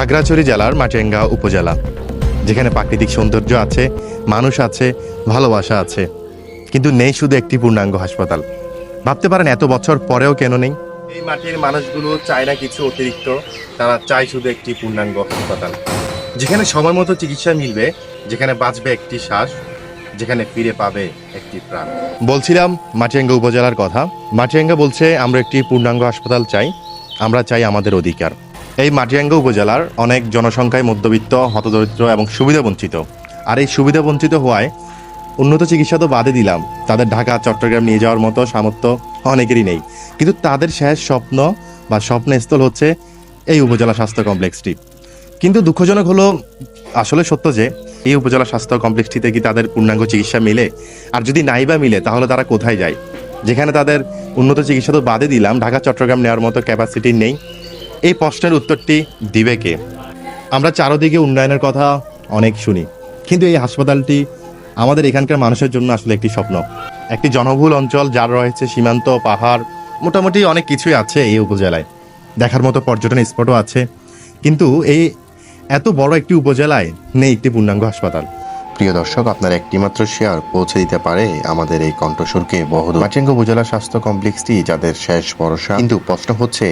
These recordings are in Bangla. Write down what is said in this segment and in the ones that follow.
খাগড়াছড়ি জেলার মাটিরাঙ্গা উপজেলা, যেখানে প্রাকৃতিক সৌন্দর্য আছে, মানুষ আছে, ভালোবাসা আছে, কিন্তু নেই শুধু একটি পূর্ণাঙ্গ হাসপাতাল। ভাবতে পারেন এত বছর পরেও কেন নেই? এই মাটির মানুষগুলো চায় না কিছু অতিরিক্ত, তারা চায় শুধু একটি পূর্ণাঙ্গ হাসপাতাল, যেখানে সময় মতো চিকিৎসা মিলবে, যেখানে বাঁচবে একটি শ্বাস, যেখানে ফিরে পাবে একটি প্রাণ। বলছিলাম মাটিরাঙ্গা উপজেলার কথা। মাটিরাঙ্গা বলছে, আমরা একটি পূর্ণাঙ্গ হাসপাতাল চাই, আমরা চাই আমাদের অধিকার। এই মাটিরাঙ্গা উপজেলার অনেক জনসংখ্যায় মধ্যবিত্ত, হতদরিদ্র এবং সুবিধাবঞ্চিত। আর এই সুবিধাবঞ্চিত হওয়ায় উন্নত চিকিৎসা তো বাদে দিলাম। তাদের ঢাকা, চট্টগ্রাম নিয়ে যাওয়ার মতো সামর্থ্য অনেকেরই নেই। কিন্তু তাদের শেষ স্বপ্ন বা স্বপ্নস্থল হচ্ছে এই উপজেলা স্বাস্থ্য কমপ্লেক্সটি। কিন্তু দুঃখজনক হলো, আসলে সত্য যে, এই উপজেলা স্বাস্থ্য কমপ্লেক্সটিতে কি তাদের পূর্ণাঙ্গ চিকিৎসা মিলে? আর যদি নাই বা মিলে, তাহলে তারা কোথায় যায়? যেখানে তাদের উন্নত চিকিৎসা তো বাদে দিলাম, ঢাকা, চট্টগ্রাম নেওয়ার মতো ক্যাপাসিটি নেই। এই প্রশ্নের উত্তরটি দিবে কে? আমরা চারোদিকে উন্নয়নের কথা অনেক শুনি, কিন্তু এই হাসপাতালটি আমাদের এখানকার মানুষের জন্য আসলে একটি স্বপ্ন। একটি জনবহুল অঞ্চল যার রয়েছে সীমান্ত, পাহাড়, মোটামুটি অনেক কিছুই আছে এই উপজেলায়। দেখার মতো পর্যটন স্পটও আছে, কিন্তু এই এত বড় একটি উপজেলায় নেই একটি পূর্ণাঙ্গ হাসপাতাল। প্রিয় দর্শক, আপনার একটিমাত্র শেয়ার পৌঁছে দিতে পারে আমাদের এই কণ্ঠস্বরকে বহুদূর। মাটিরাঙ্গ উপজেলা স্বাস্থ্য কমপ্লেক্সটি যাদের শেষ ভরসা, কিন্তু প্রশ্ন হচ্ছে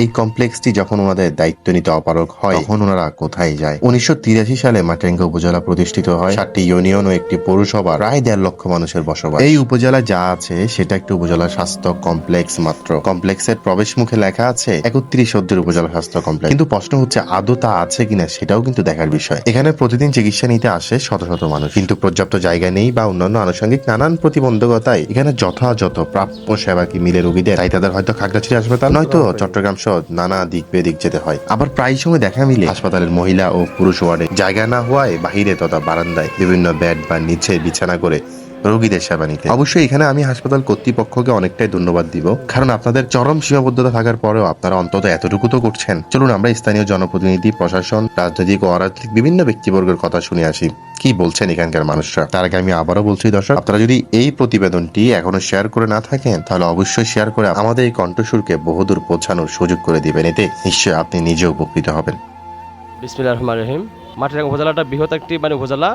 এই কমপ্লেক্সটি যখন ওনাদের দায়িত্ব নিতে অপারক হয় তখন ওনারা কোথায় যায়? উনিশশো তিরাশি সালে মাটিরাঙ্গা উপজেলা প্রতিষ্ঠিত হয়। সাতটি ইউনিয়ন ও একটি পৌরসভা প্রায় দেড় লক্ষ মানুষের বসবাস। এই উপজেলা যা আছে সেটা একটি উপজেলা স্বাস্থ্য কমপ্লেক্স মাত্র। কমপ্লেক্সের প্রবেশ মুখে লেখা আছে একত্রিশ সদ্যের উপজেলা স্বাস্থ্য কমপ্লেক্স কিন্তু প্রশ্ন হচ্ছে আদৌ তা আছে কিনা সেটাও কিন্তু দেখার বিষয়। এখানে প্রতিদিন চিকিৎসা নিতে আসে শত শত মানুষ। কিন্তু পর্যাপ্ত জায়গা নেই বা অন্যান্য আনুষঙ্গিক নানান প্রতিবন্ধকতায় এখানে যথাযথ প্রাপ্য সেবা কি মিলে রোগীদের? তাই তাদের হয়তো খাগড়াছড়ি হাসপাতাল নয়তো চট্টগ্রাম নানা দিক বেদিক যেতে হয়। আবার প্রায় সময় দেখা মিলে হাসপাতালের মহিলা ও পুরুষ ওয়ার্ডে। জায়গা না হওয়ায় বাহিরে তথা বারান্দায় বিভিন্ন বেড বা নিচে বিছানা করে রোগীদের সেবা নিতে। অবশ্যই এখানে আমি হাসপাতাল কর্তৃপক্ষকে অনেকটাই ধন্যবাদ দিব। কারণ আপনাদের চরম সীমাবদ্ধতা থাকার পরেও আপনারা অন্তত এতটুকু তো করছেন। চলুন আমরা স্থানীয় জনপ্রতিনিধি প্রশাসন রাজনৈতিক ও অরাজনৈতিক বিভিন্ন ব্যক্তিবর্গের কথা শুনে আসি। কি বলছেন এখানকার মানুষরা? তার আগে আমি আবারও বলছি দর্শক আপনারা যদি এই প্রতিবেদনটি এখনও শেয়ার করে না থাকেন তাহলে অবশ্যই শেয়ার করে আমাদের এই কণ্ঠস্বরকে বহুদূর পৌঁছানোর সুযোগ করে দিবেন। এতে নিশ্চয়ই আপনি নিজে উপকৃত হবেন। বিসমিল্লাহ রহমান রহিম। মাটিরাঙ্গা উপজেলাটা বৃহৎ একটি মানে উপজেলা।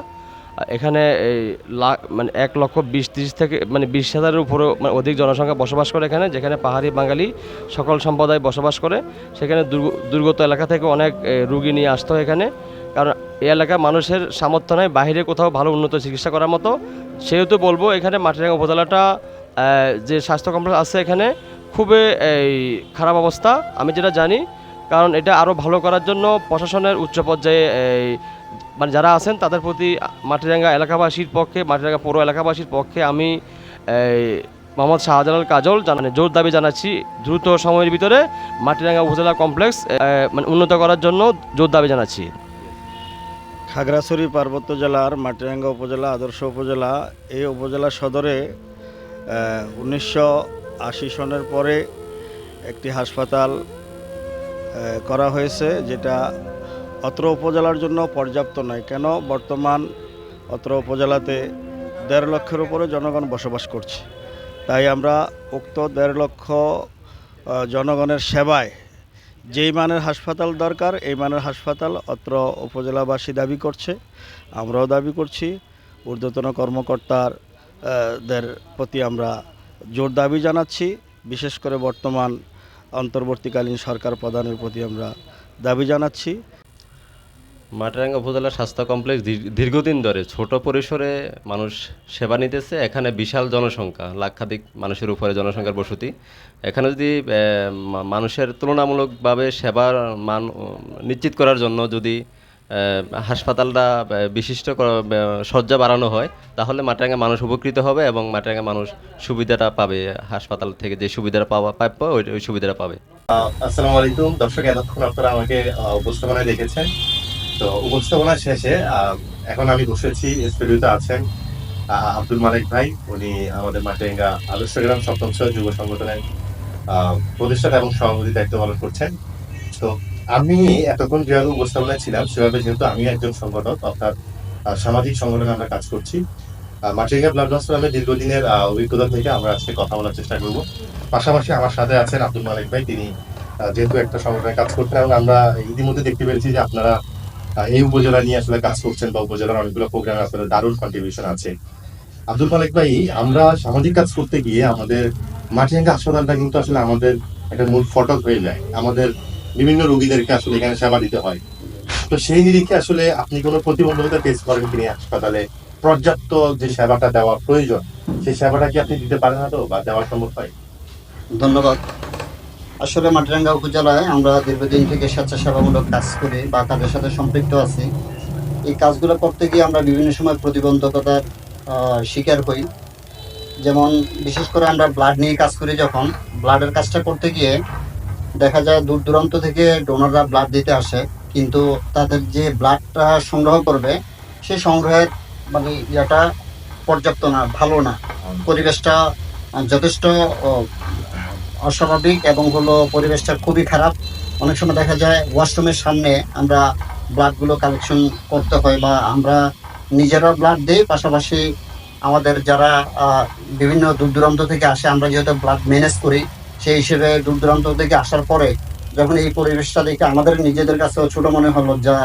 এখানে এই লাখ মানে এক লক্ষ বিশ ত্রিশ থেকে মানে বিশ হাজারের উপরও মানে অধিক জনসংখ্যা বসবাস করে এখানে, যেখানে পাহাড়ি বাঙালি সকল সম্প্রদায় বসবাস করে। সেখানে দুর্গ- দুর্গত এলাকা থেকে অনেক রুগী নিয়ে আসতে হয় এখানে। কারণ এই এলাকার মানুষের সামর্থ্য নেই, বাইরে কোথাও ভালো উন্নত চিকিৎসা করার মতো। সেহেতু বলব, এখানে মাটিরাঙ্গা উপজেলাটা যে স্বাস্থ্য কমপ্লেক্স আছে এখানে, খুবই, এই, খারাপ অবস্থা। আমি যেটা জানি কারণ এটা আরও ভালো করার জন্য প্রশাসনের উচ্চ পর্যায়ে এই মানে যারা আছেন তাদের প্রতি মাটিরাঙ্গা এলাকাবাসীর পক্ষে, মাটিরাঙ্গা পৌর এলাকাবাসীর পক্ষে আমি মোহাম্মদ শাহজালাল কাজল জানানে জোর দাবি জানাচ্ছি, দ্রুত সময়ের ভিতরে মাটিরাঙ্গা উপজেলা কমপ্লেক্স মানে উন্নত করার জন্য জোর দাবি জানাচ্ছি। খাগড়াছড়ি, পার্বত্য জেলার মাটিরাঙ্গা উপজেলা, আদর্শ উপজেলা, এই উপজেলা সদরে উনিশশো আশি সনের পরে একটি হাসপাতাল করা হয়েছে, যেটা অত্র উপজেলার জন্য পর্যাপ্ত নয়। কেন? বর্তমান অত্র উপজেলাতে দেড় লক্ষের উপরে জনগণ বসবাস করছে। তাই আমরা উক্ত দেড় লক্ষ জনগণের সেবায় যেই মানের হাসপাতাল দরকার, এই মানের হাসপাতাল অত্র উপজেলাবাসী দাবি করছে, আমরাও দাবি করছি। ঊর্ধ্বতন কর্মকর্তার দের প্রতি আমরা জোর দাবি জানাচ্ছি। বিশেষ করে বর্তমান অন্তর্বর্তীকালীন সরকার প্রদানের প্রতি আমরা দাবি জানাচ্ছি। মাটারাঙ্গা উপজেলা স্বাস্থ্য কমপ্লেক্স দীর- দীর্ঘদিন ধরে ছোট পরিসরে মানুষ সেবা নিতেছে, এখানে বিশাল জনসংখ্যা লাক্ষাধিক মানুষের উপরে জনসংখ্যার বসতি। এখানে যদি মানুষের তুলনামূলকভাবে সেবার মান, নিশ্চিত করার জন্য যদি হাসপাতালটা বিশিষ্ট শয্যা বাড়ানো হয়, তাহলে মাটারাঙ্গা মানুষ উপকৃত হবে এবং মাটিরাঙ্গা মানুষ সুবিধাটা পাবে, হাসপাতাল থেকে যে সুবিধাটা পাওয়া প্রাপ্য ওই সুবিধাটা পাবে। আসসালামু আলাইকুম। দর্শক, এতক্ষণ আপনারা আমাকে উপস্থাপনায় দেখেছেন। তো উপস্থাপনা শেষে এখন আমি বসেছি, স্টুডিওতে আছেন আব্দুল মালিক ভাই। উনি আমাদের মাটেঙ্গা আদর্শ গ্রাম সপ্তম যুব সংগঠনের প্রতিষ্ঠাতা এবং সভাপতি দায়িত্ব পালন করছেন। তো আমি এতক্ষণ যেভাবে উপস্থাপনায় ছিলাম, সেভাবে যেহেতু আমি একজন সংগঠক, অর্থাৎ সামাজিক সংগঠনে আমরা কাজ করছি। মাটিঙ্গা ব্লাড হসপিটালের দীর্ঘদিনের অভিজ্ঞতা থেকে আমরা আজকে কথা বলার চেষ্টা করব। পাশাপাশি আমার সাথে আছেন আব্দুল মালিক ভাই, তিনি যেহেতু একটা সংগঠনে কাজ করছেন এবং আমরা ইতিমধ্যে দেখতে পেরেছি যে আপনারা এই উপজেলা নিয়ে আসলে কাজ করছেন বা উপজেলার অনেকগুলো প্রোগ্রামে আপনাদের দারুণ কন্ট্রিবিউশন আছে। আব্দুল মালিক ভাই, আমরা সামাজিক কাজ করতে গিয়ে আমাদের মাটিরাঙ্গা হাসপাতালটা কিন্তু আসলে আমাদের একটা মূল ফটক হয়ে যায়। আমাদের বিভিন্ন রোগীদেরকে আসলে এখানে সেবা দিতে হয়। তো সেই নিরিখে আসলে আপনি কোনো প্রতিবন্ধকতা ফেস করেন কিনা হাসপাতালে? পর্যাপ্ত যে সেবাটা দেওয়া প্রয়োজন, সেই সেবাটা কি আপনি দিতে পারেন না তো বা দেওয়া সম্ভব হয়? ধন্যবাদ। আসলে মাটিরাঙ্গা উপজেলায় আমরা দীর্ঘদিন থেকে স্বেচ্ছাসেবামূলক কাজ করি বা কাজের সাথে সম্পৃক্ত আছি। এই কাজগুলো করতে গিয়ে আমরা বিভিন্ন সময় প্রতিবন্ধকতার শিকার হই। যেমন বিশেষ করে আমরা ব্লাড নিয়ে কাজ করি যখন। ব্লাডের কাজটা করতে গিয়ে দেখা যায় দূর দূরান্ত থেকে ডোনাররা ব্লাড দিতে আসে কিন্তু তাদের যে ব্লাডটা সংগ্রহ করবে সেই সংগ্রহের মানে ইয়েটা পর্যাপ্ত না ভালো না। পরিবেশটা যথেষ্ট অস্বাভাবিক এবং হলো পরিবেশটা খুবই খারাপ। অনেক সময় দেখা যায় ওয়াশরুমের সামনে আমরা ব্লাডগুলো কালেকশন করতে হয় বা আমরা নিজেরা ব্লাড দিই পাশাপাশি আমাদের যারা বিভিন্ন দূর দূরান্ত থেকে আসে আমরা যেহেতু ব্লাড ম্যানেজ করি সেই হিসেবে দূর দূরান্ত থেকে আসার পরে যখন এই পরিবেশটা দেখে আমাদের নিজেদের কাছেও ছোট মনে হলো, যা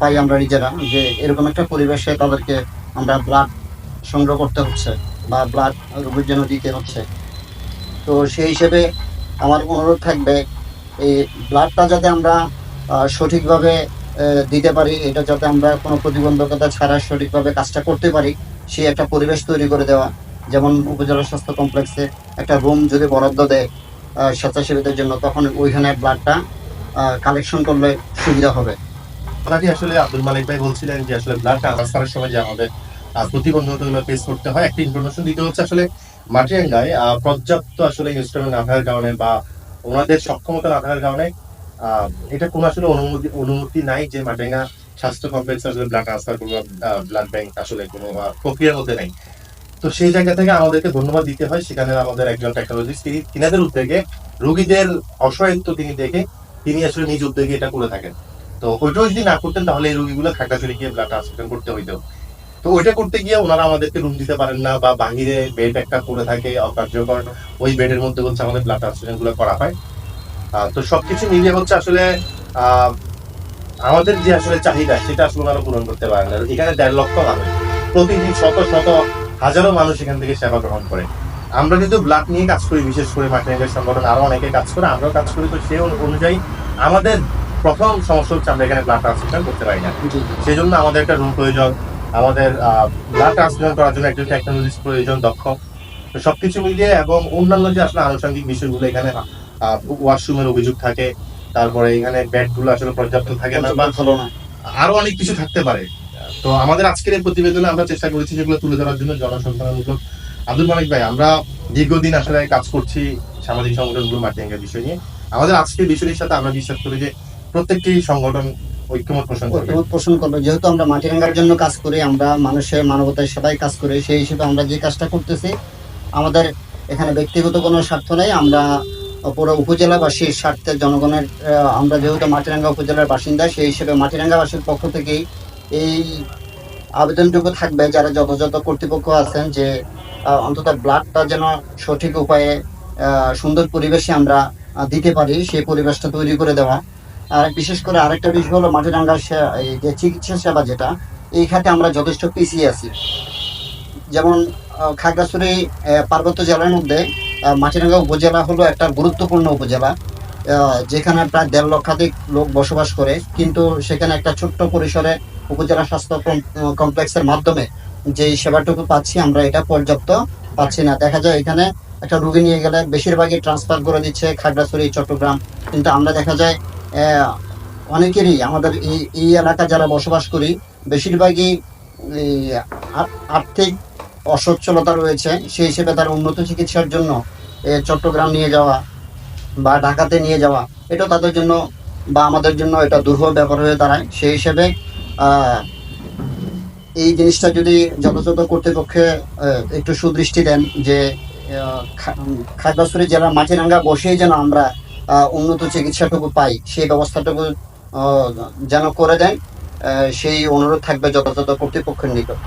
পাই আমরা নিজেরা, যে এরকম একটা পরিবেশে তাদেরকে আমরা ব্লাড সংগ্রহ করতে হচ্ছে বা ব্লাড রোগীর জন্য দিতে হচ্ছে। তো সেই হিসেবে আমার অনুরোধ থাকবে, এই ব্লাডটা যাতে আমরা সঠিকভাবে দিতে পারি, এটা যাতে আমরা কোনো প্রতিবন্ধকতা ছাড়া সঠিকভাবে কাজটা করতে পারি, সেই একটা পরিবেশ তৈরি করে দেওয়া যেমন উপজেলা স্বাস্থ্য কমপ্লেক্সে একটা রুম যদি বরাদ্দ দেয় স্বেচ্ছাসেবীদের জন্য, তখন ওইখানে ব্লাডটা কালেকশন করলে সুবিধা হবে। কথাটি আসলে আব্দুল মালিক ভাই বলছিলেন যে আসলে ব্লাড ট্রান্সফারের সময় যে আমাদের প্রতিবন্ধকতাগুলো ফেস করতে হয়, একটা ইনফরমেশন দিতে হচ্ছে আসলে মাটিরাঙ্গায় পর্যাপ্ত আসলে ইনস্ট্রুমেন্ট না থাকার কারণে বা ওনাদের সক্ষমতা না থাকার কারণে এটা কোনো আসলে অনুমতি অনুমতি নাই যে মাটিরাঙ্গা স্বাস্থ্য কমপ্লেক্স আসলে ব্লাড ট্রান্সফার করব ব্লাড ব্যাংক আসলে কোনো প্রক্রিয়ার মধ্যে নাই। তো সেই জায়গা থেকে আমাদেরকে ধন্যবাদ দিতে হয়। সেখানে আমাদের একজন টেকনোলজিস্ট তিনি তিনাদের উদ্যোগে, রুগীদের অসহায়ত্ব তিনি দেখে, তিনি আসলে নিজ উদ্যোগে এটা করে থাকেন। তো ওইটাও যদি না করতেন, তাহলে এই রোগীগুলো খাগড়াছড়ি গিয়ে ব্লাড ট্রান্সফার করতে হইতো। তো ওইটা করতে গিয়ে ওনারা আমাদেরকে রুম দিতে পারেন না বা বাহিরে বেড একটা করে থাকে, অকার্যকর। ওই বেডের মধ্যে হচ্ছে আমাদের ব্লাড ট্রান্সফারগুলো করা হয়। তো সবকিছু মিলিয়ে হচ্ছে আসলে আমাদের যে আসলে চাহিদা, সেটা আসলে ওনারা পূরণ করতে পারেন না। এখানে দেড় লক্ষ মানুষ। প্রতিদিন শত শত হাজারো মানুষ এখান থেকে সেবা গ্রহণ করে। আমরা কিন্তু ব্লাড নিয়ে কাজ করি বিশেষ করে মাটিনাগের সংগঠন আরও অনেকে কাজ করে আমরাও কাজ করি। তো সেই অনুযায়ী আমাদের প্রথম সমস্যা হচ্ছে আমরা এখানে ব্লাড ট্রান্সফার করতে পারি না। সেই জন্য আমাদের একটা রুম প্রয়োজন আমাদের ব্লাড ট্রান্সফার করার জন্য একজন টেকনোলজিস্ট প্রয়োজন দক্ষ। তো সবকিছু মিলিয়ে এবং অন্যান্য যে আসলে আনুষঙ্গিক বিষয়গুলো এখানে ওয়াশরুমের অভিযোগ থাকে তারপরে এখানে ব্যাডগুলো আসলে পর্যাপ্ত থাকে না বা আরও অনেক কিছু থাকতে পারে। তো আমাদের আজকের এই প্রতিবেদনে আমরা চেষ্টা করেছি সেগুলো তুলে ধরার জন্য জনসংখ্যামূলক আব্দুল মালিক ভাই, আমরা দীর্ঘদিন আসলে কাজ করছি সামাজিক সংগঠনগুলো মাটিয়াঙ্গের বিষয় নিয়ে। আমাদের আজকের বিষয়টির সাথে আমরা বিশ্বাস করি যে প্রত্যেকটি সংগঠন ঐক্যমত পোষণ করবে। যেহেতু আমরা জন্য কাজ করি, আমরা মানুষের মানবতার সেবায় কাজ করি, সেই হিসেবে আমরা যে কাজটা করতেছি, আমাদের এখানে ব্যক্তিগত কোনো স্বার্থ নেই। আমরা পুরো উপজেলাবাসীর স্বার্থে জনগণের আমরা যেহেতু মাটিরাঙ্গা উপজেলার বাসিন্দা, সেই হিসেবে মাটিরাঙ্গাবাসীর পক্ষ থেকেই এই আবেদনটুকু থাকবে যারা যথাযথ কর্তৃপক্ষ আছেন যে অন্তত ব্লাডটা যেন সঠিক উপায়ে সুন্দর পরিবেশে আমরা দিতে পারি সেই পরিবেশটা তৈরি করে দেওয়া। আর বিশেষ করে আরেকটা বিষয় হলো মাটিরাঙ্গার সে- যে চিকিৎসা সেবা যেটা, এই খাতে আমরা যথেষ্ট পিছিয়ে আছি। যেমন খাগড়াছড়ি পার্বত্য জেলার মধ্যে মাটিরাঙ্গা উপজেলা হলো একটা গুরুত্বপূর্ণ উপজেলা যেখানে প্রায় দেড় লক্ষাধিক লোক বসবাস করে, কিন্তু সেখানে একটা ছোট্ট পরিসরে উপজেলা স্বাস্থ্য কমপ্লেক্সের মাধ্যমে যে সেবাটুকু পাচ্ছি, আমরা এটা পর্যাপ্ত পাচ্ছি না। দেখা যায় এখানে একটা রুগী নিয়ে গেলে বেশিরভাগই ট্রান্সফার করে দিচ্ছে খাগড়াছড়ি, চট্টগ্রাম। কিন্তু আমরা দেখা যায় অনেকেরই আমাদের এই এই এলাকা যারা বসবাস করি, বেশিরভাগই আর্থিক অসচ্ছলতা রয়েছে। সেই হিসেবে তার উন্নত চিকিৎসার জন্য চট্টগ্রাম নিয়ে যাওয়া বা ঢাকাতে নিয়ে যাওয়া, এটা তাদের জন্য বা আমাদের জন্য এটা দুর্বল ব্যাপার হয়ে দাঁড়ায়। সেই হিসেবে এই জিনিসটা যদি যথাযথ কর্তৃপক্ষে একটু সুদৃষ্টি দেন যে খাগড়াছড়ি জেলার মাটিরাঙ্গা বসেই যেন আমরা উন্নত চিকিৎসাটুকু পাই, সেই ব্যবস্থাটুকু যেন করে দেন সেই অনুরোধ থাকবে যথাযথ কর্তৃপক্ষের নিকট।